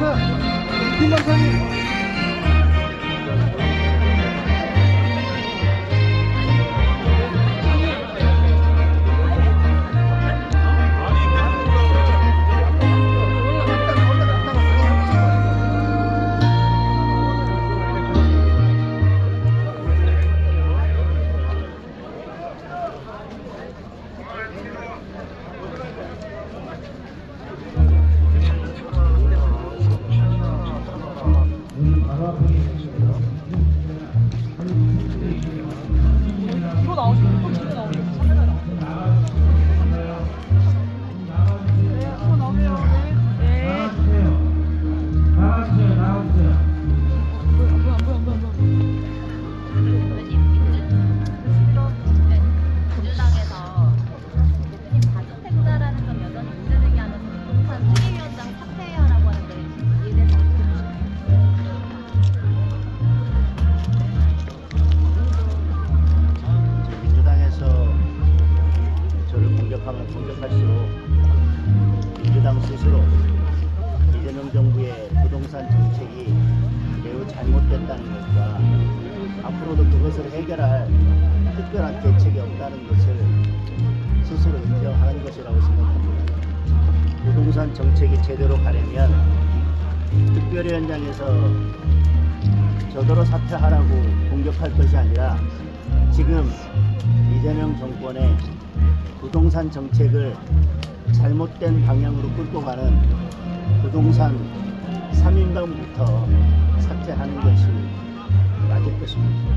是听到声音。 공격할수록 민주당 스스로 이재명 정부의 부동산 정책이 매우 잘못됐다는 것과 앞으로도 그것을 해결할 특별한 대책이 없다는 것을 스스로 인정하는 것이라고 생각합니다. 부동산 정책이 제대로 가려면 특별위 원장에서 저더러 사퇴하라고 공격할 것이 아니라 지금 이재명 정권의 부동산 정책을 잘못된 방향으로 끌고 가는 부동산 3인방부터 삭제하는 것이 맞을 것입니다.